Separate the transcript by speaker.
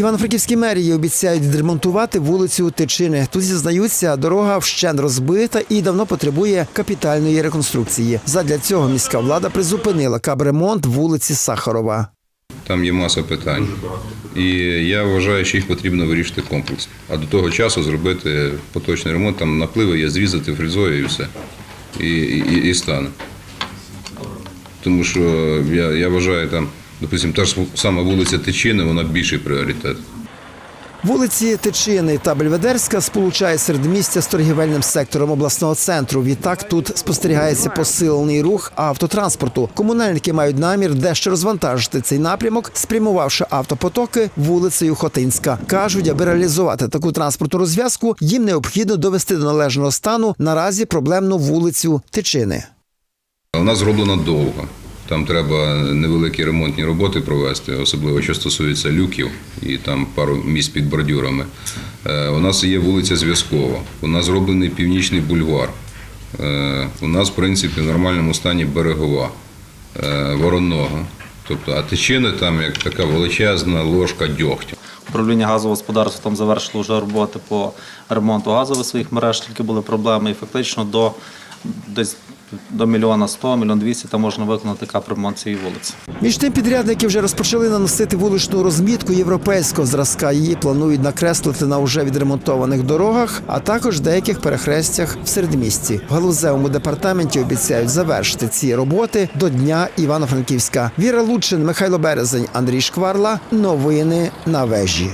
Speaker 1: Івано-Франківській мерії обіцяють відремонтувати вулицю Тичини. Тут зізнаються, дорога вщен розбита і давно потребує капітальної реконструкції. Задля цього міська влада призупинила капремонт вулиці Сахарова.
Speaker 2: Там є маса питань. І я вважаю, що їх потрібно вирішити комплексно. А до того часу зробити поточний ремонт, там напливи є, зрізати фрезою і все. І, і, і стане. Тому що я, я вважаю, там, допустимо, та ж сама вулиця Тичини, вона більший пріоритет.
Speaker 1: Вулиці Тичини та Бельведерська сполучає середмістя з торгівельним сектором обласного центру. Відтак тут спостерігається посилений рух автотранспорту. Комунальники мають намір дещо розвантажити цей напрямок, спрямувавши автопотоки вулицею Хотинська. кажуть, аби реалізувати таку транспортну розв'язку, їм необхідно довести до належного стану наразі проблемну вулицю Тичини.
Speaker 2: Вона зроблена довго. Там треба невеликі ремонтні роботи провести, особливо що стосується люків і там пару місць під бордюрами. Е, У нас є вулиця Зв'язкова, у нас зроблений північний бульвар. Е, У нас, в принципі, в нормальному стані берегова, е, воронного. Тобто, а тичини там як така величезна ложка дьогтю.
Speaker 3: Управління газового господарства там завершило вже роботи по ремонту газових своїх мереж, тільки були проблеми, і фактично до десь до мільйона сто, мільйон двісті там можна виконати капремонт цієї вулиці.
Speaker 1: Між тим підрядники вже розпочали наносити вуличну розмітку європейського зразка. Її планують накреслити на вже відремонтованих дорогах, а також деяких перехрестях в середмісті. В галузевому департаменті обіцяють завершити ці роботи до дня Івано-Франківська. Віра Лучин, Михайло Березень, Андрій Шкварла. Новини на вежі.